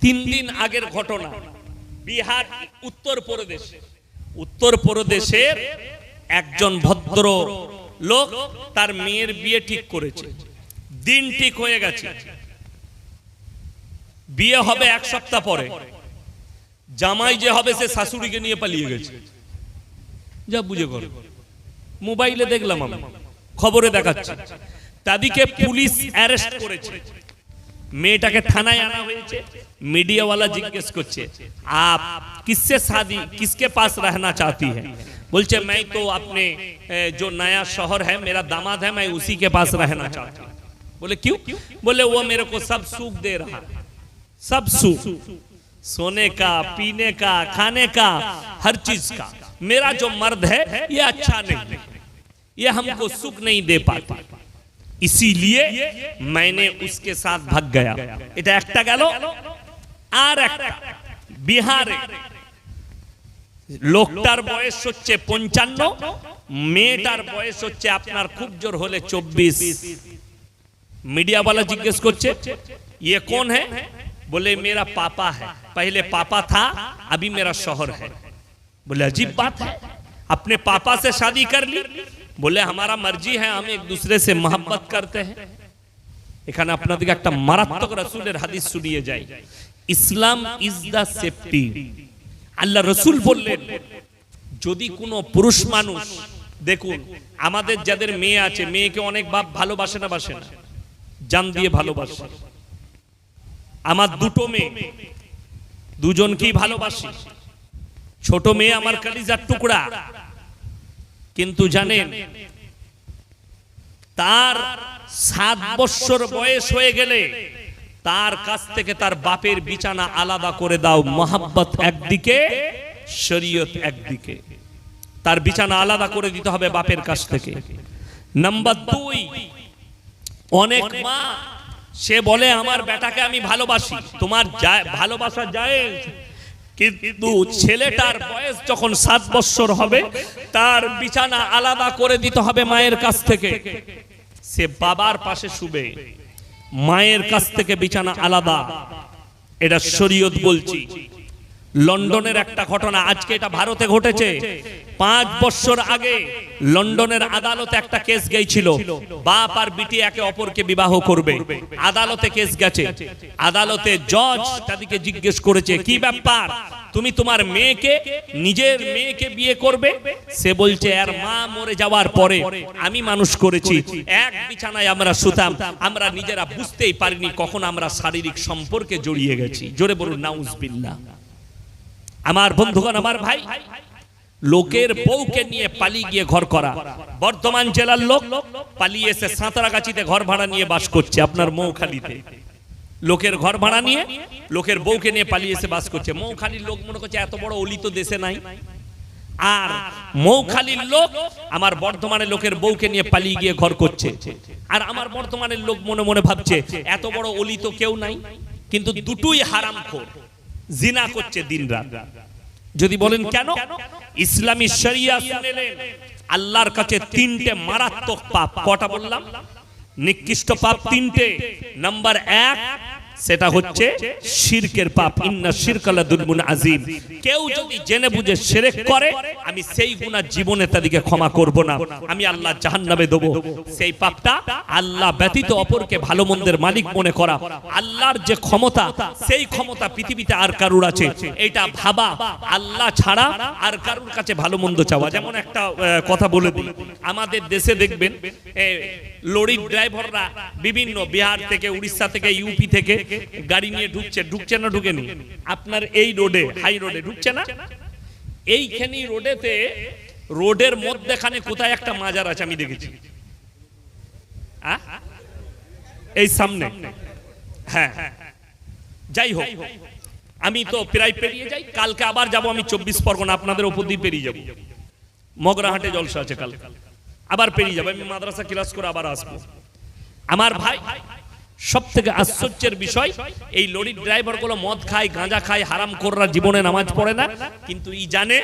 তিন দিন আগের ঘটনা। বিহার উত্তর প্রদেশ। উত্তর প্রদেশের একজন ভদ্র লোক তার মেয়ের বিয়ে ঠিক করেছে। দিন ঠিক হয়ে গেছে। বিয়ে হবে এক সপ্তাহ পরে। জামাই যে হবে সে শাশুড়িকে নিয়ে পালিয়ে গেছে। যা বুঝে করো। মোবাইলে দেখলাম আমি। খবরে দেখাচ্ছে। তাদিকে পুলিশ অ্যারেস্ট করেছে। মেয়েটাকে থানায় আনা হয়েছে मीडिया জিজ্ঞেস করছে आप किससे शादी किसके पास रहना चाहती है बोलचे मैं तो अपने ए, जो नया शहर है मेरा दामाद है मैं उसी के पास रहना चाहती हूँ बोले क्यों बोले वो मेरे को सब सुख दे रहा है सब सुख सोने का पीने का खाने का हर चीज का मेरा जो मर्द है ये अच्छा नहीं है ये हमको सुख नहीं दे पाता इसीलिए मैंने उसके साथ भाग गया এটা একটা গেল আর একটা বিহারে লোকটার বয়স হচ্ছে পঞ্চান্ন মেয়েটার বয়স হচ্ছে আপনার খুব জোর হলে চব্বিশ मीडिया वाला जिज्ञेस করছে ये कौन है बोले मेरा पापा है पहले पापा था अभी मेरा शोहर है बोले अजीब बात है अपने पापा से शादी कर ली বলে আমার মর্জি হ্যাঁ আমি এক দূসরে সে মোহাম্মত করতে হ্যাঁ এখানে আপনাদেরকে একটা মারাত্মক রসুলের হাদিস শুনিয়ে যাই। Islam is the safety Allah রসুল বললেন, যদি কোনো পুরুষ মানুষ, দেখুন, আমাদের যাদের মেয়ে আছে, মেয়েকে অনেক বাপ ভালোবাসে না, বাসে না, জান দিয়ে ভালোবাসে। আমার দুটো মেয়ে, দুজনকেই ভালোবাসি। ছোট মেয়ে আমার কালিজার টুকরা কিন্তু জানেন, তার সাত বৎসর বয়স হয়ে গেলে তার কাছ থেকে তার বাপের বিছানা আলাদা করে দাও, মোহাব্বত একদিকে, শরীয়ত একদিকে। তার বিছানা আলাদা করে দিতে হবে বাপের কাছ থেকে। নাম্বার দুই, অনেক মা, সে বলে, আমার বেটাকে আমি ভালোবাসি। তোমার ভালোবাসা যায় কিন্তু ছেলেটার বয়স যখন সাত বছর হবে, তার বিছানা আলাদা করে দিতে হবে মায়ের কাছ থেকে। সে বাবার পাশে শুবে। মায়ের কাছ থেকে বিছানা আলাদা। এটা শরীয়ত বলছি। লন্ডনের একটা ঘটনা, আজকে এটা ভারতে ঘটেছে। পাঁচ বছর আগে লন্ডনের আদালতে একটা কেস গেছিল বাপ আর বিটি একে অপরকে বিবাহ করবে। আদালতে কেস গেছে। আদালতে জজ তাদেরকে জিজ্ঞেস করেছে, কি ব্যাপার? তুমি তোমার মেয়েকে, নিজের মেয়েকে বিয়ে করবে? সে বলছে আর মা মরে যাওয়ার পরে আমি মানুষ করেছি। এক বিছানায় আমরা শুতাম। আমরা নিজেরা বুঝতেই পারিনি কখন আমরা শারীরিক সম্পর্কে জড়িয়ে গেছি। জোরে বলুন, নাউজবিল্লাহ। আমার বন্ধুগণ, আমার ভাই, লোকের বউকে নিয়ে পালিয়ে গিয়ে ঘর করা। বর্ধমান জেলার লোক পালিয়ে এসে সাঁতরাগাছিতে ঘর ভাড়া নিয়ে বাস করছে আপনার মৌখালিতে। লোকের ঘর ভাড়া নিয়ে লোকের বউকে নিয়ে পালিয়ে এসে বাস করছে। মৌখালির লোক মনে করছে, এত বড় অলি তো দেশে নাই। আর মৌখালির লোক আমার বর্ধমানের লোকের বউকে নিয়ে পালিয়ে গিয়ে ঘর করছে। আর আমার বর্তমানের লোক মনে মনে ভাবছে, এত বড় অলি তো কেউ নাই, কিন্তু দুটোই হারাম খোর জিনা করছে দিন রাত। যদি বলেন কেন? ইসলামী শরিয়া শুনেলেন আল্লাহর কাছে তিনটে মারাত্মক পাপ। কটা বললাম? নিকৃষ্ট পাপ তিনটে। নাম্বার এক সেটা হচ্ছে শিরকের পাপ। ইন্না শিরকালা দুলমুন আজিম কেউ যদি জেনে বুঝে শিরক করে আমি সেই গুনাহ জীবনে তাদেরকে ক্ষমা করব না। আমি আল্লাহ জাহান্নামে দেব। সেই পাপটা আল্লাহ ব্যতীত অপরকে ভালো মন্দের মালিক মনে করা। আল্লাহর যে ক্ষমতা সেই ক্ষমতা পৃথিবীতে আর কারুর আছে। এটা ভাবা আল্লাহ ছাড়া আর কারুর কাছে ভালো মন্দ চাওয়া। যেমন একটা কথা বলে দিই। আমাদের দেশে দেখবেন লরির ড্রাইভাররা বিভিন্ন বিহার থেকে উড়িষ্যা থেকে ইউপি থেকে গাড়ি নিয়ে ঢুকছে ঢুকছে না ঢুকেনি? আপনার এই রোডে, হাই রোডে ঢুকছে না? এইখানে রোডেতে, রোডের মধ্যেখানে কোথায় একটা মাজার আছে আমি দেখেছি। এই সামনে। হ্যাঁ। যাই হোক, আমি তো প্রায় পেরিয়ে যাই, কালকে আবার যাব আমি চব্বিশ পরগনা, আপনাদের ওপর দিয়ে পেরিয়ে যাব। মগরাহাটে জলসা আছে কাল আবার পেরিয়ে যাব, আমি মাদ্রাসা ক্লাস করে আবার আসব। আমার ভাই সব থেকে আশ্চর্যের বিষয় এই লরির ড্রাইভারগুলো মদ খায় গাঁজা খায় হারাম কররা জীবনে নামাজ পড়ে না কিন্তু ই জানে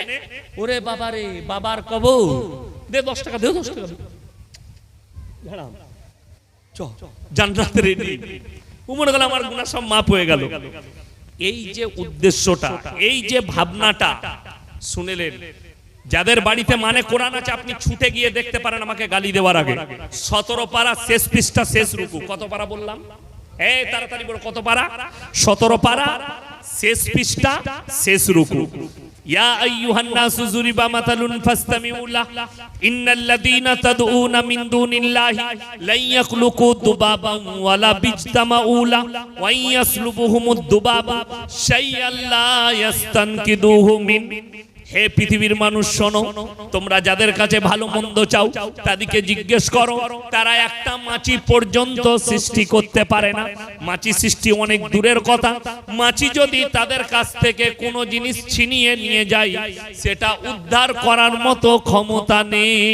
ওরে বাবা রে বাবার কব দে দশ টাকা দে দশ টাকা। জান্নাতে রেডি গেল আমার গুণা সব মাপ হয়ে গেল। এই যে উদ্দেশ্যটা এই যে ভাবনাটা শুনেলেন যাদের বাড়িতে মানে কোরআন আছে, আপনি ছুটে গিয়ে দেখতে পারেন আমাকে গালি দেওয়ার আগে। সতেরো পারা শেষ পৃষ্ঠা, শেষ রুকু। কত পারা বললাম? এই তাড়াতাড়ি বলো, কত পারা? সতেরো পারা শেষ পৃষ্ঠা, শেষ রুকু। দুবাবা। হে পৃথিবীর মানুষ শোনো, তোমরা যাদের কাছে ভালো মন্দ চাও, তাদেরকে জিজ্ঞেস করো, তারা একটা মাছি পর্যন্ত সৃষ্টি করতে পারে না। মাছি সৃষ্টি অনেক দূরের কথা। মাছি যদি তাদের কাছ থেকে কোনো জিনিস ছিনিয়ে নিয়ে যায়, সেটা উদ্ধার করার মতো ক্ষমতা নেই।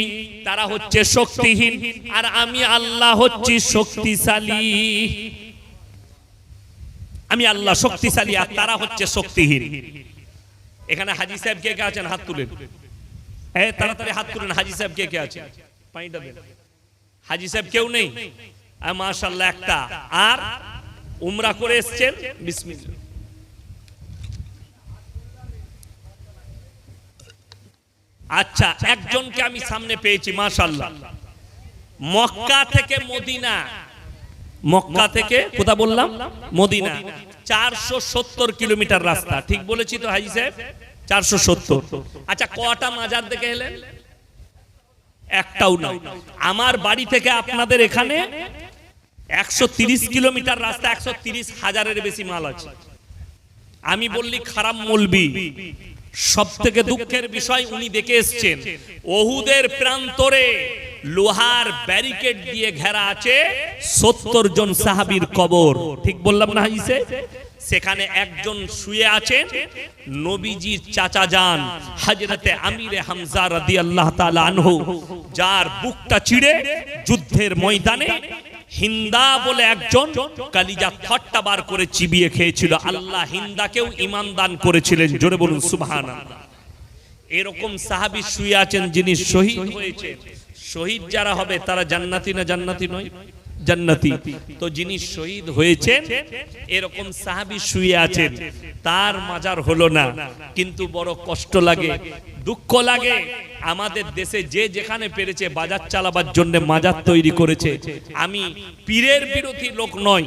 তারা হচ্ছে শক্তিহীন, আর আমি আল্লাহ হচ্ছি শক্তিশালী। আমি আল্লাহ শক্তিশালী, আর তারা হচ্ছে শক্তিহীন। এখানে হাজি সাহেব কে কে আছেন? হাত তুলেন। তাড়াতাড়ি হাত তুলেন। হাজি সাহেব কে কে আছে পানিটা দেন হাজি সাহেব কেউ নেই? মাশাল্লাহ একটা। আর উমরা করে এসছেন? বিসমিল্লাহ। আচ্ছা একজনকে আমি সামনে পেয়েছি মাশাল্লাহ মক্কা থেকে মদিনা। মক্কা থেকে কোথা বললাম? মদিনা। চারশো সত্তর কিলোমিটার রাস্তা। ঠিক বলেছি তো হাজি সাহেব? চারশো সত্তর। আচ্ছা কটা মাজার দেখে এলেন? একটাও না আমার বাড়ি থেকে আপনাদের এখানে একশো কিলোমিটার রাস্তা, একশো হাজারের বেশি মাল আছে। আমি বললি, খারাপ মলবি। সব থেকে দুঃখের বিষয়, উনি দেখে এসছেন, ওহুদের প্রান্তরে লোহার ব্যারিকেড দিয়ে ঘেরা আছে সত্তর জন সাহাবির কবর। ঠিক বললাম না হাইসে সেখানে একজন শুয়ে আছেন, নবীজির চাচা যান হাজরতে আমিরে হামজা রাদিয়াল্লাহু তাআলা আনহু, যার বুকটা চিড়ে যুদ্ধের ময়দানে হিন্দা বলে একজন কালিজা খট্টা বার করে চিবিয়ে খেয়েছিল। আল্লাহ হিন্দাকেও ইমান দান করেছিলেন, জোরে বলুন সুবহানাল্লাহ। এরকম সাহাবী শুয়ে আছেন যিনি শহীদ হয়েছে শহীদ যারা হবে তারা জান্নাতি না জান্নাতি নয়? জান্নাতি। তো যিনি শহীদ হয়েছেন, এরকম সাহাবি শুয়ে আছেন, তার মাজার হলো না। কিন্তু বড় কষ্ট লাগে, দুঃখ লাগে। আমাদের দেশে যে যেখানে পেরেছে, বাজার চালাবার জন্য মাজার তৈরি করেছে। আমি পীরের বিরোধী লোক নয়,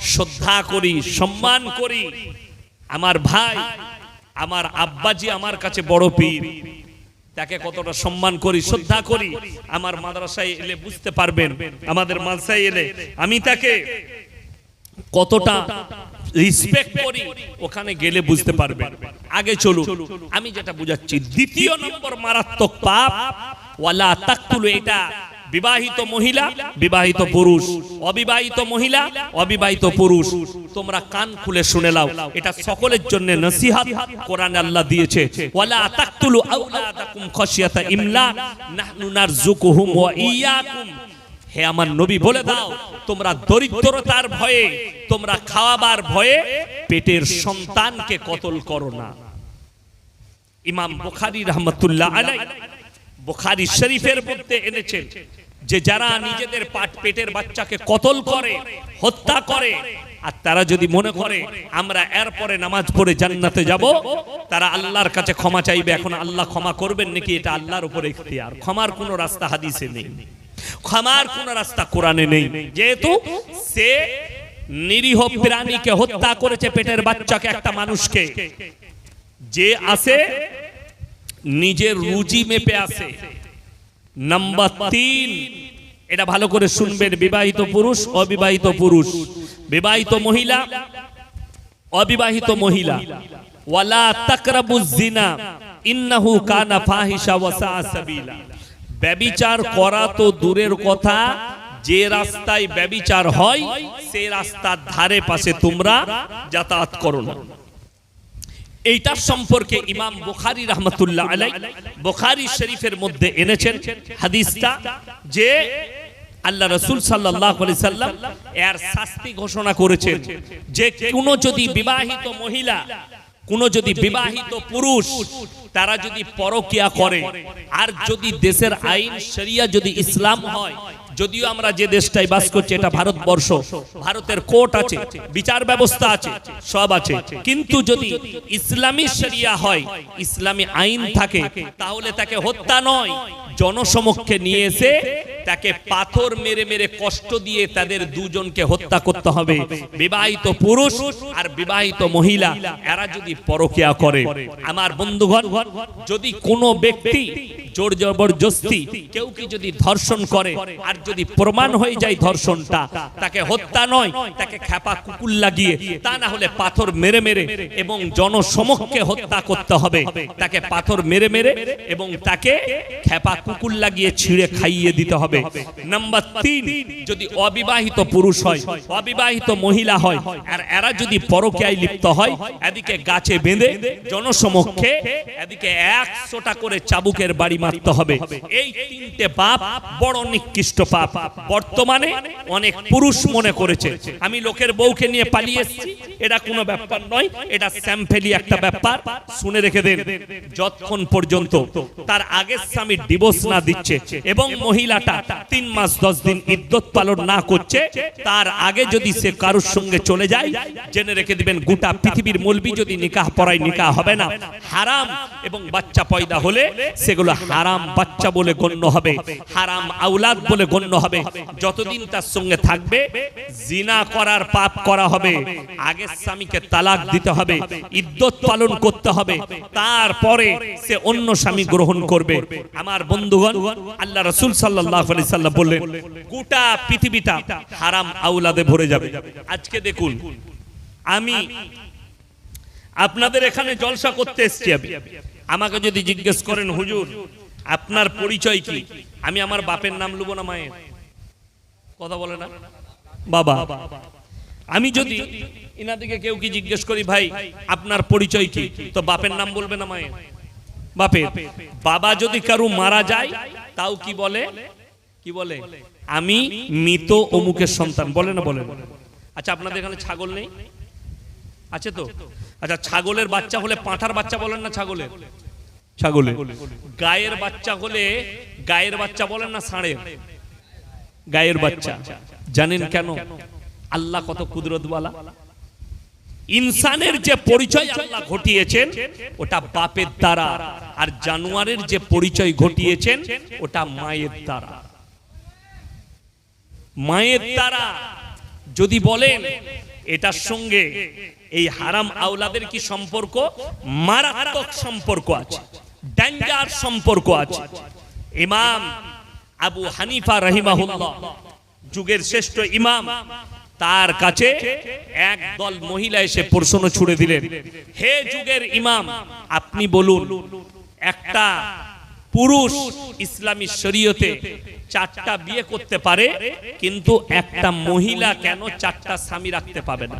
শ্রদ্ধা করি, সম্মান করি। আমার ভাই, আমার আব্বাজি আমার কাছে বড় পীর। তাকে কতটা সম্মান করি শ্রদ্ধা করি আমার মাদ্রাসায় এলে বুঝতে পারবেন আমাদের মাদ্রাসায় এলে আমি তাকে কতটা রিসপেক্ট করি ওখানে গেলে বুঝতে পারবেন। আগে চলুন আমি যেটা বুঝাচ্ছি দ্বিতীয় নম্বর মারাত্মক পাপ ওয়ালা তাকতুলু এটা বিবাহিত মহিলা, বিবাহিত পুরুষ। অবিবাহিত মহিলা, অবিবাহিত পুরুষ। তোমরা কান খুলে শুনে নাও। এটা সকলের জন্য নসিহত। কোরআন আল্লাহ দিয়েছে, ওয়ালা তাকতুলু আওলাদাকুম খাশিয়াতা ইমলা, নাহনু নারযুকুহুম ওয়া ইয়াকুম। হে আমার নবী, বলে দাও, তোমরা দরিদ্রতার ভয়ে, তোমরা খাওয়াবার ভয়ে পেটের সন্তানকে কতল করো না। ইমাম বুখারী রহমতুল্লাহ আলাই বুখারী শরীফের মধ্যে এনেছেন যে যারা নিজেদের পাট পেটের বাচ্চাকে কতল করে, হত্যা করে, আর তারা যদি মনে করে আমরা এরপরে নামাজ পড়ে জান্নাতে যাব, তারা আল্লাহর কাছে ক্ষমা চাইবে, এখন আল্লাহ ক্ষমা করবেন নাকি এটা আল্লাহর উপরে ইখতিয়ার? ক্ষমার কোনো রাস্তা হাদিসে নেই। ক্ষমার কোন রাস্তা কোরআনে নেই। যেহেতু সে নিরীহ প্রাণীকে হত্যা করেছে পেটের বাচ্চাকে, একটা মানুষকে। যে আসে নিজের রুজি মেপে আসে নাম্বার তিন এটা ভালো করে শুনবেন বিবাহিত পুরুষ অবিবাহিত পুরুষ। বিবাহিত মহিলা অবিবাহিত মহিলা। ওয়ালা তাকরাবুজ জিনা ইন্নাহু কানা ফাহিশা ওয়া সাআ সাবিলা। ব্যবিচার করা তো দূরের কথা যে রাস্তায় ব্যবিচার হয় সেই রাস্তার ধারে পাশে তোমরা যাতায়াত করো না। এইটার সম্পর্কে ইমাম বুখারি রহমতুল্লাহ আলাই বুখারি শরীফের মধ্যে এনেছেন হাদিসটা যে আল্লাহ রসুল সাল্লাহ সাল্লাম এর শাস্তি ঘোষণা করেছেন যে কোনো যদি বিবাহিত মহিলা কোন যদি বিবাহিত পুরুষ তারা যদি পরকিয়া করে আর যদি দেশের আইন শরিয়া যদি ইসলাম হয় যদিও আমরা যে দেশটাই বাস করছি এটা ভারতবর্ষ ভারতের কোর্ট আছে বিচার ব্যবস্থা আছে সব আছে। কিন্তু যদি ইসলামী শরিয়া হয় ইসলামী আইন থাকে তাহলে তাকে হত্যা নয়। জনসমক্ষে নিয়ে এসে তাকে পাথর মেরে মেরে কষ্ট দিয়ে তাদের দুজনকে হত্যা করতে হবে। বিবাহিত পুরুষ আর বিবাহিত মহিলা, এরা যদি পরকিয়া করে। আমার বন্ধুগণ, যদি কোনো ব্যক্তি জোর জবরদস্তি। কেউ কি যদি ধর্ষণ করে, আর যদি প্রমাণ হয়ে যায় ধর্ষণটা, তাকে হত্যা নয়, তাকে খেপা কুকুর লাগিয়ে, তা না হলে পাথর মেরে মেরে এবং জনসমক্ষে হত্যা করতে হবে। তাকে পাথর মেরে মেরে এবং তাকে খেপা কুকুর লাগিয়ে ছিঁড়ে খাইয়ে দিতে হবে। নাম্বার তিন, যদি অবিবাহিত পুরুষ হয়, অবিবাহিত মহিলা হয়, আর এরা যদি পরকীয়ায় লিপ্ত হয়, এদিকে গাছে বেঁধে জনসমক্ষে, এদিকে একশোটা করে চাবুকের বাড়ি মারতে হবে। এই তিনটে পাপ বড় নিকৃষ্ট পাপ। বর্তমানে অনেক পুরুষ মনে করেছে, আমি লোকের বউকে নিয়ে পালিয়ে এসেছি, এটা কোনো ব্যাপার নয়, এটা স্যাম্পেলি একটা ব্যাপার। শুনে রেখে দেন, যতক্ষণ পর্যন্ত তার আগের স্বামী ডিভোর্স না দিচ্ছে এবং মহিলাটা তিন মাস দশ দিন ইদ্যত পালন না করছে, তার আগে যদি সে কারোর সঙ্গে চলে যায়, জেনে রেখে দিবেন গোটা পৃথিবীর মলবি যদি নিকাহ পড়ায় নিকাহ হবে না, হারাম এবং বাচ্চা পয়দা হলে সেগুলো হারাম বাচ্চা বলে গণ্য হবে, হারাম আউলাদ বলে গণ্য হবে। যতদিন তার সঙ্গে থাকবে, জিনা করার পাপ করা হবে, আগের স্বামীকে তালাক দিতে হবে, ইদ্যত পালন করতে হবে, তারপরে সে অন্য স্বামী গ্রহণ করবে। আমার বন্ধুগণ, আল্লাহ রসুল সাল্লাহ আলি সাল্লাম বললেন, গোটা পৃথিবীটা হারাম আউলাদে ভরে যাবে। আজকে দেখুন, আমি আপনাদের এখানে জলসা করতে এসছি আমি। আমাকে যদি জিজ্ঞেস করেন, হুজুর আপনার পরিচয় কি? আমি আমার বাপের নাম লুবো না মায়ের। কথা বলে না? বাবা। আমি যদি ইনাদিকে কেউ কি জিজ্ঞেস করি, ভাই, আপনার পরিচয় কি? তো বাপের নাম বলবে না মায়ের। বাপের। বাবা যদি কারু মারা যায়, তাও কি বলে? কি বলে? আমি মৃত অমুকের সন্তান। বলে না, বলে? আচ্ছা আপনাদের এখানে ছাগল নেই? আছে তো? আচ্ছা ছাগলের বাচ্চা হলে পাঁঠার বাচ্চা বলেন না ছাগলের? ছাগলে। গায়ের বাচ্চা হলে গায়ের বাচ্চা বলেন না ষাঁড়ের? গায়ের বাচ্চা। জানেন কেন? আল্লাহ কত কুদরতওয়ালা। ইনসানের যে পরিচয় আল্লাহ ঘটিয়েছেন, ওটা বাপের দ্বারা। আর জানোয়ারের যে পরিচয় ঘটিয়েছেন, ওটা মায়ের দ্বারা। মায়ের দ্বারা যদি বলেন, এটার সঙ্গে এই হারাম আওলাদের কি সম্পর্ক? মারাত্মক সম্পর্ক আছে। ডেঞ্জার সম্পর্ক আছে। ইমাম আবু হানিফা রহিমাহুল্লাহ, যুগের শ্রেষ্ঠ ইমাম, তার কাছে এক দল মহিলা এসে প্রশ্ন ছুড়ে দিলেন, হে যুগের ইমাম, আপনি বলুন, একটা পুরুষ ইসলামী শরীয়তে চারটা বিয়ে করতে পারে, কিন্তু একটা মহিলা কেন চারটা স্বামী রাখতে পাবে না?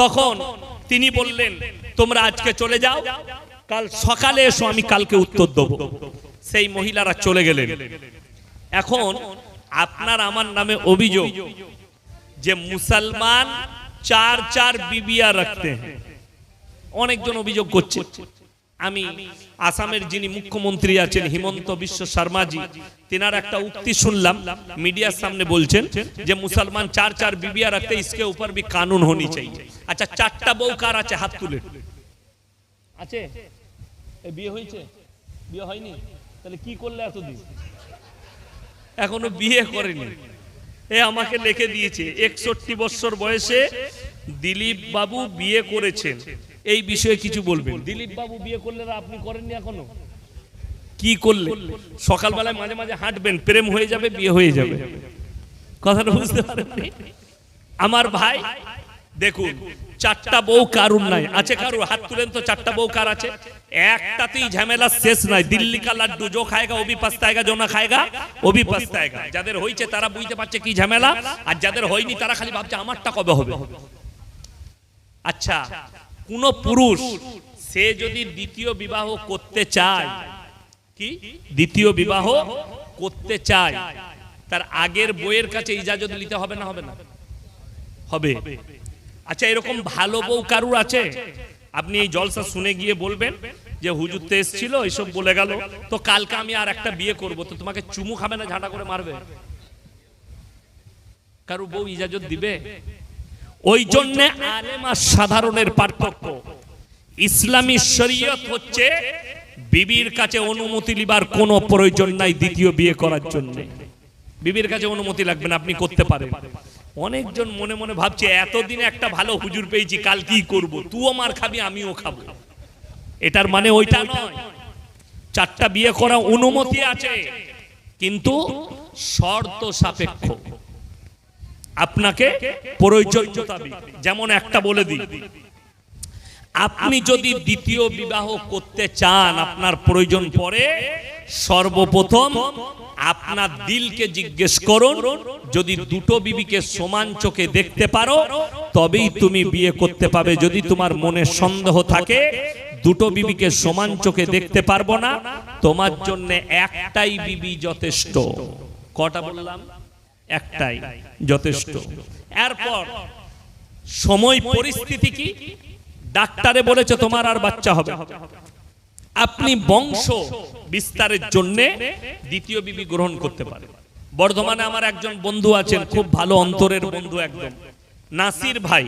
তখন তিনি বললেন, তোমরা আজকে চলে যাও কাল সকালে এসো, আমি কালকে উত্তর দেবো। সেই মহিলারা চলে গেলেন। এখন আপনার আমার নামে অভিযোগ যে মুসলমান চার চার বিবিয়া রাখতে অনেকজন অভিযোগ করছে। আমি আসামের যিনি মুখ্যমন্ত্রী আছেন, হিমন্ত বিশ্ব শর্মাজি, তিনার একটা উক্তি শুনলাম। মিডিয়ার সামনে বলছেন যে মুসলমান চার চার বিবিয়া রাখতে ইসকে উপর বি কানুন হনি চাই আচ্ছা চারটা বউ কার আছে? হাত তুলে। আছে? বিয়ে হয়েছে? বিয়ে হয়নি? তাহলে কি করলে এতদিন? এখনও বিয়ে করেনি। এ আমাকে লিখে দিয়েছে একষট্টি বছর বয়সে দিলীপ বাবু বিয়ে করেছেন। এই বিষয়ে কিছু বলবেন? দিলীপ বাবু বিয়ে করলে আপনি করেননি এখনও? কি করলে? সকালবেলায় মাঝে মাঝে হাঁটবেন প্রেম হয়ে যাবে বিয়ে হয়ে যাবে। কথাটা বুঝতে পারেন আমার ভাই দেখুন চারটা বউ কারুর নাই। আছে কারুর? হাত তুলেন তো, চারটা বউ কার আছে? একটাতেই ঝামেলা শেষ নাই। দিল্লি কা লাড্ডু জো খায়গা, ও ভি পস্তায়গা, জো না খায়গা, ও ভি পস্তায়গা। যাদের হয়েছে তারা বুঝতে পারছে কি ঝামেলা, আর যাদের হয়নি তারা খালি ভাবছে আমারটা কবে হবে? আচ্ছা কোন পুরুষ, সে যদি দ্বিতীয় বিবাহ করতে চায়, কি? দ্বিতীয় বিবাহ করতে চায়, তার আগের বইয়ের কাছে ইজাজত নিতে হবে না হবে না? হবে। আচ্ছা এরকম ভালো বউ কারুর আছে? আপনি এই জলসা শুনে গিয়ে বলবেন যে হুজুর তো এসছিল এইসব বলে গেল। তো কালকে আমি আর একটা বিয়ে করব তো তোমাকে চুমু খাবে না ঝাঁটা করে মারবে? কারও বউ ইজাজত দিবে? ওই জন্য আলেম আর সাধারণের পার্থক্য। ইসলামী শরীয়ত হচ্ছে বিবির কাছে অনুমতি লিবার কোনো প্রয়োজন নাই দ্বিতীয় বিয়ে করার জন্য। বিবির কাছে অনুমতি লাগবে না আপনি করতে পারেন। অনেকজন মনে মনে ভাবছে, এতদিনে একটা ভালো হুজুর পেয়েছি, কাল কি করব? তুইও মার খাবি, আমিও খাব। এটার মানে ওইটা নয়। চারটা বিয়ে করা অনুমতি আছে, কিন্তু শর্ত সাপেক্ষ। আপনাকে প্রয়োজন মোতাবেক যেমন একটা বলে দিই, আপনি যদি দ্বিতীয় বিবাহ করতে চান, আপনার প্রয়োজন পড়ে সর্বপ্রথম আপনার দিলকে জিজ্ঞেস করুন যদি দুটো বিবিকে সমান চোখে দেখতে পারো, তবেই তুমি বিয়ে করতে পাবে। যদি তোমার মনে সন্দেহ থাকে, দুটো বিবিকে সমান চোখে দেখতে পারব না, তোমার জন্য একটাই বিবি যথেষ্ট। কটা বললাম? একটাই যথেষ্ট। এরপর, সময় পরিস্থিতি কি? ডাক্তারে বলেছে তোমার আর বাচ্চা হবে আপনি বংশ বিস্তারের জন্য দ্বিতীয় বিবি গ্রহণ করতে পারেন। বর্ধমানে আমার একজন বন্ধু আছেন, খুব ভালো অন্তরের বন্ধু একদম। নাসির ভাই।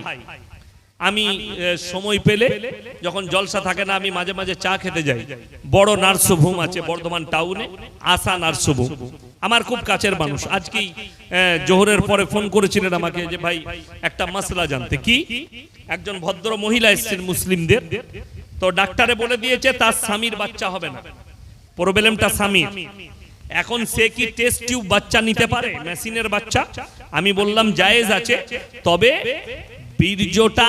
আমি সময় পেলে যখন জলসা থাকে না, আমি মাঝে মাঝে চা খেতে যাই। বড় নার্সভূম আছে বর্ধমান টাউনে, আশা নার্সভূম। আমার খুব কাছের মানুষ। আজকেই জোহরের পরে ফোন করেছিলেন আমাকে যে, ভাই, একটা মশলা জানতে। কি? একজন ভদ্র মহিলা এসেছেন মুসলিমদের। তো ডাক্তারে বলে দিয়েছে, তার স্বামীর বাচ্চা হবে না। প্রবলেমটা স্বামীর। এখন সে কি টেস্ট টিউব বাচ্চা নিতে পারে? মেশিনের বাচ্চা? আমি বললাম, জায়েজ আছে। তবে বীর্যটা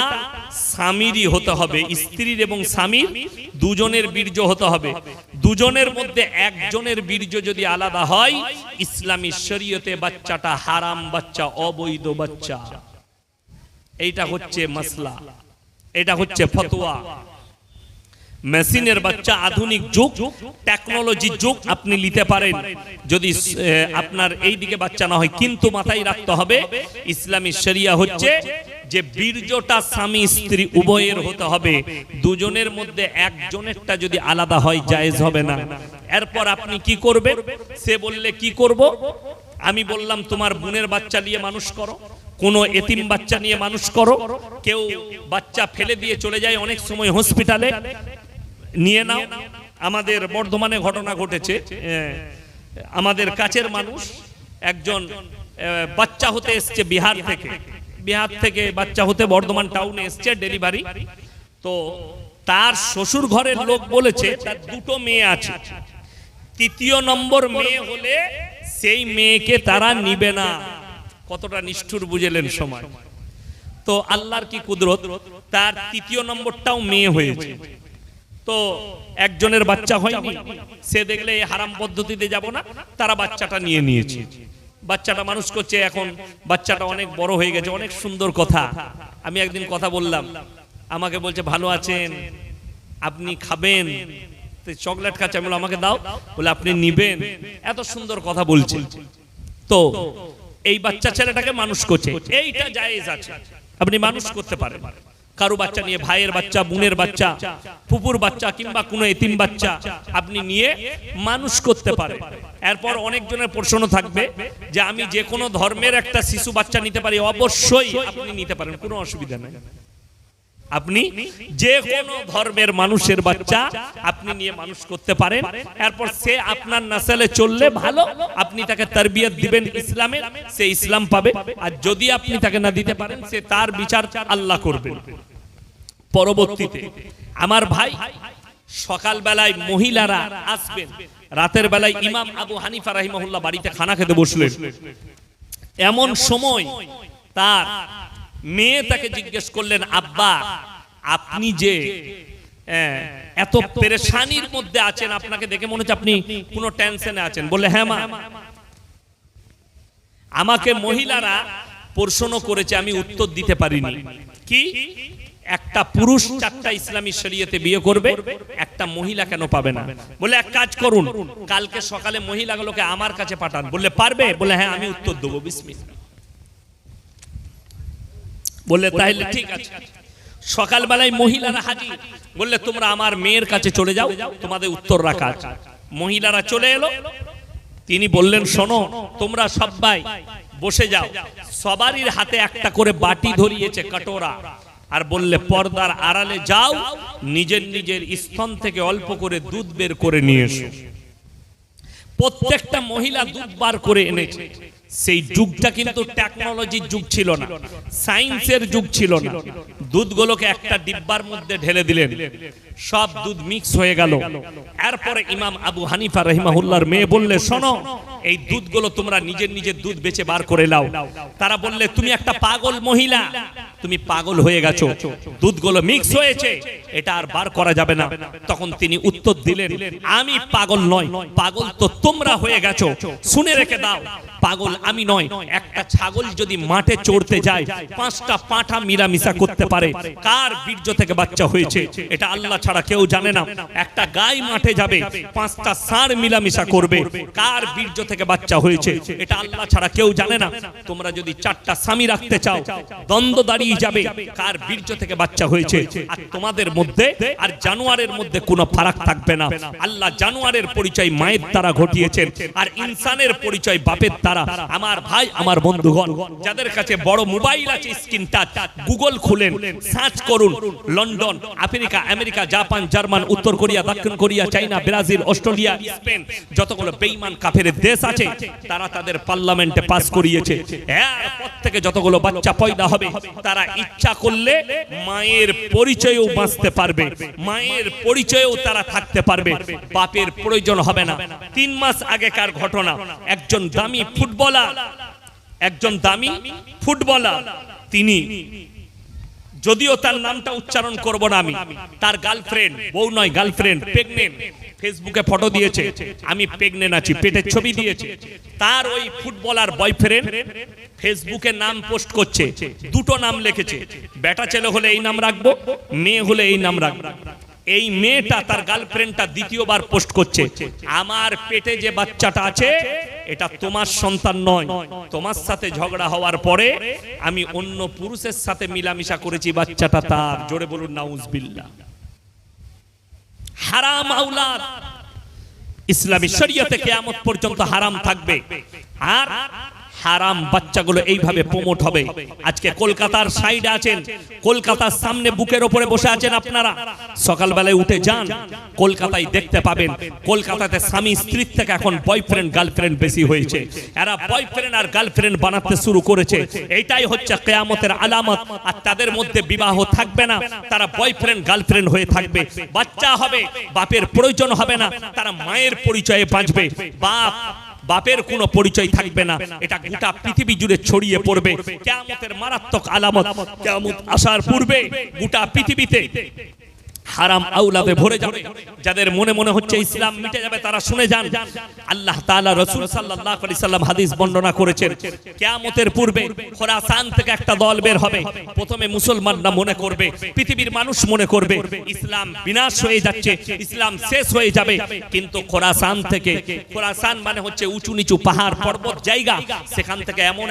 স্বামীরই হতে হবে। স্ত্রীর এবং স্বামীর দুজনের বীর্য হতে হবে। দুজনের মধ্যে একজনের বীর্য যদি আলাদা হয়, ইসলামী শরীয়তে বাচ্চাটা হারাম বাচ্চা, অবৈধ বাচ্চা। এইটা হচ্ছে মাসলা। এটা হচ্ছে ফতোয়া। মেশিনের বাচ্চা আধুনিক যুগ টেকনোলজির যুগ আপনি নিতে পারেন। যদি আপনার এই দিকে বাচ্চা না হয় কিন্তু মাথায় রাখতে হবে ইসলামী শরিয়া হচ্ছে যে বীর্যটা স্বামী স্ত্রী উভয়ের হতে হবে। দুজনের মধ্যে একজনেরটা যদি আলাদা হয় জায়েজ হবে না। এরপর আপনি কি করবেন সে বললে কি করব? আমি বললাম তোমার বোনের বাচ্চা নিয়ে মানুষ করো কোন এতিম বাচ্চা নিয়ে মানুষ করো। কেউ বাচ্চা ফেলে দিয়ে চলে যায় অনেক সময় হসপিটালে নিয়ে নাও। আমাদের বর্ধমানে ঘটনা ঘটেছে। আমাদের কাছের মানুষ একজন বাচ্চা হতে এসছে বিহার থেকে। বিহার থেকে বাচ্চা হতে বর্ধমান টাউনে এসছে ডেলিভারি। তো তার শ্বশুর ঘরের লোক বলেছে, তার দুটো মেয়ে আছে। তৃতীয় নম্বর মেয়ে হলে সেই মেয়েকে তারা নিবে না। কতটা নিষ্ঠুর বুঝেলেন সময় তো আল্লাহর কি কুদরত? তার তৃতীয় নম্বরটাও মেয়ে হয়েছে। তো একজনের বাচ্চা হয়নি, সে দেখলে এই হারাম পদ্ধতিতে যাব না, তারা বাচ্চাটা নিয়ে নিয়েছে। বাচ্চাটা মানুষ করছে এখন, বাচ্চাটা অনেক বড় হয়ে গেছে, অনেক সুন্দর কথা। আমি একদিন কথা বললাম, আমাকে বলছে, ভালো আছেন? আপনি খাবেন? চকলেট খাচ্ছে, আমি আমাকে দাও। বলে, আপনি নিবেন। এত সুন্দর কথা বলছে। তো এই বাচ্চা ছেলেটাকে মানুষ করছে, এইটা জায়েজ আছে। আপনি মানুষ করতে পারেন। কারও বাচ্চা নিয়ে ভাইয়ের বাচ্চা, বোনের বাচ্চা, ফুপুর বাচ্চা কিংবা কোনো এতিম বাচ্চা আপনি নিয়ে মানুষ করতে পারেন এরপর অনেকজনের প্রশ্ন থাকবে যে আমি যে কোনো ধর্মের একটা শিশু বাচ্চা নিতে পারি, অবশ্যই আপনি নিতে পারেন, কোনো অসুবিধা নেই। আপনি যে কোনো ধর্মের মানুষের বাচ্চা আপনি নিয়ে মানুষ করতে পারেন। এরপর সে আপনার নাসালে চললে ভালো, আপনি তাকে তারবিয়ত দিবেন ইসলামের সে ইসলাম পাবে। আর যদি আপনি তাকে না দিতে পারেন, সে তার বিচার আল্লাহ করবেন। পরবর্তীতে আমার ভাই সকাল বেলায় মহিলারা আসবেন। রাতের বেলায় ইমাম আবু হানিফা রাহিমাহুল্লাহ বাড়িতে খানা খেতে বসলেন। এমন সময় তার মেয়ে তাকে জিজ্ঞেস করলেন, আব্বা, আপনি যে এত পেরেশানির মধ্যে আছেন, আপনাকে দেখে মনে হচ্ছে আপনি কোনো টেনশনে আছেন। বললে হ্যাঁ মা। আমাকে মহিলারা প্রশ্ন করেছে, আমি উত্তর দিতে পারিনি। কি? একটা পুরুষ চারটা ইসলামী শরীয়তে বিয়ে করবে, একটা মহিলা কেন পাবে না? বলে, এক কাজ করুন, কালকে সকালে মহিলাগুলোকে আমার কাছে পাঠান। বললে, পারবে? বলে হ্যাঁ আমি উত্তর দেবো, বিসমিল্লাহ। বললে তাহলে ঠিক আছে। সকালবেলায় মহিলারা হাজির। বললে, তোমরা আমার মেয়ের কাছে চলে যাও, তোমাদের উত্তর রাখা মহিলারা চলে এলো। তিনি বললেন, শোনো, তোমরা সবাই বসে যাও। সবারই হাতে একটা করে বাটি ধরিয়েছে, কটোরা। আর বললে, পর্দার আড়ালে যাও, নিজের নিজের স্তন থেকে অল্প করে দুধ বের করে নিয়ে এসো। প্রত্যেকটা মহিলা দুধ বার করে এনেছে। সেই যুগটা কিন্তু টেকনোলজির যুগ ছিল না। সায়েন্সের যুগ ছিল না। দুধগুলোকে একটা ডিব্বার মধ্যে ঢেলে দিলেন। সব দুধ মিক্স হয়ে গেল। এরপরে ইমাম আবু হানিফা রহিমাহুল্লাহর মেয়ে বললে শোনো এই দুধগুলো তোমরা নিজের নিজের দুধ বেচে বার করে লাও তারা বললে তুমি একটা পাগল মহিলা। তুমি পাগল হয়ে গেছো। দুধগুলো মিক্স হয়েছে। এটা আর বার করা যাবে না। তখন তিনি উত্তর দিলেন আমি পাগল নয়। পাগল তো তোমরা হয়ে গেছো শুনে রেখে দাও পাগল আমি নয়, একটা ছাগল যদি মাঠে চড়তে যায়, পাঁচটা পাঁঠা মিলামিশা করতে পারে। কার বীর্য থেকে বাচ্চা হয়েছে? এটা আল্লাহ ছাড়া কেউ জানে না। একটা গাই মাঠে যাবে, পাঁচটা ষাঁড় মিলামিশা করবে। কার বীর্য থেকে বাচ্চা হয়েছে? এটা আল্লাহ ছাড়া কেউ জানে না। তোমরা যদি চারটা স্বামী রাখতে চাও, দ্বন্দ্ব দাঁড়িয়ে যাবে, কার বীর্য থেকে বাচ্চা হয়েছে। আর তোমাদের মধ্যে আর জানোয়ারের মধ্যে কোনো ফারাক থাকবে না। আল্লাহ জানোয়ারের পরিচয় মায়ের দ্বারা ঘটিয়েছেন, আর ইনসানের পরিচয় বাপের দ্বারা। আমার ভাই, আমার বন্ধুগণ, যাদের কাছে বড় মোবাইল আছে, স্ক্রিন টাচ, গুগল খুলেন, সার্চ করুন, London, Africa, America, Japan, German, উত্তর কোরিয়া, দক্ষিণ Korea, China, Brazil, Australia, Spain, যতগুলো বেইমান কাফের দেশ আছে, তারা তাদের পার্লামেন্টে পাস করিয়েছে। এরপর থেকে যতগুলো বাচ্চা পয়দা হবে, তারা ইচ্ছা করলে মায়ের পরিচয়েও বাঁচতে পারবে, মায়ের পরিচয়েও তারা থাকতে পারবে, বাপের প্রয়োজন হবে না। তিন মাস আগেকার ঘটনা, একজন দামি ফুটবলার একজন দামি ফুটবলার, তিনি। যদিও তার নামটা উচ্চারণ করব না আমি, তার গার্লফ্রেন্ড, বউ নয়, গার্লফ্রেন্ড, প্রেগনেন্ট, ফেসবুকে ফটো দিয়েছে, আমি প্রেগনেন্ট আছি পেটের ছবি দিয়েছে। তার ওই ফুটবলার বয়ফ্রেন্ড ফেসবুকে নাম পোস্ট করছে, দুটো নাম লিখেছে, বেটা ছেলে হলে এই নাম রাখব, মেয়ে হলে এই নাম রাখব। এই মেয়েটা তার গার্লফ্রেন্ডটা দ্বিতীয়বার পোস্ট করছে। আমার পেটে যে বাচ্চাটা আছে, এটা তোমার সন্তান নয়। তোমার সাথে ঝগড়া হওয়ার পরে আমি অন্য পুরুষের সাথে মিলামিশা করেছি বাচ্চাটা তার। জোরে বলুন, নাউজবিল্লাহ। হারাম আউলাদ ইসলামী শরীয়তে কেয়ামত পর্যন্ত হারাম থাকবে। আর হারাম বাচ্চাগুলো এইভাবে প্রমোট হবে। আজকে কলকাতার সাইডে আছেন। কলকাতার সামনে বুকের ওপরে বসে আছেন আপনারা। সকালবেলায় উঠে যান। কলকাতায় দেখতে পাবেন। কলকাতাতে স্বামী স্ত্রীর থেকে এখন বয়ফ্রেন্ড গার্লফ্রেন্ড বেশি হয়েছে। এরা বয়ফ্রেন্ড আর গার্লফ্রেন্ড বানাতে শুরু করেছে। এইটাই হচ্ছে কেয়ামতের আলামত। আর তাদের মধ্যে বিবাহ থাকবে না। তারা বয়ফ্রেন্ড গার্লফ্রেন্ড হয়ে থাকবে। বাচ্চা হবে। বাপের প্রয়োজন হবে না। তারা মায়ের পরিচয়ে বাঁচবে। বাপ বাপের কোনো পরিচয় থাকবে না। এটা গোটা পৃথিবী জুড়ে ছড়িয়ে পড়বে। কেমতের মারাত্মক আলামত কেমত আসার পূর্বে গোটা পৃথিবীতে হারাম আউলাদে ভরে যাবে। যাদের মনে মনে হচ্ছে ইসলাম মিটে যাবে, তারা শুনে যান। আল্লাহ তাআলা রাসূল সাল্লাল্লাহু আলাইহি সাল্লাম হাদিস বর্ণনা করেছেন, কিয়ামতের পূর্বে খোরাসান থেকে একটা দল বের হবে। প্রথমে মুসলমানরা মনে করবে, পৃথিবীর মানুষ মনে করবে, ইসলাম বিনাশ হয়ে যাচ্ছে, ইসলাম শেষ হয়ে যাবে। কিন্তু খোরাসান থেকে, খোরাসান মানে হচ্ছে উঁচু নিচু পাহাড় পর্বত জায়গা, সেখান থেকে এমন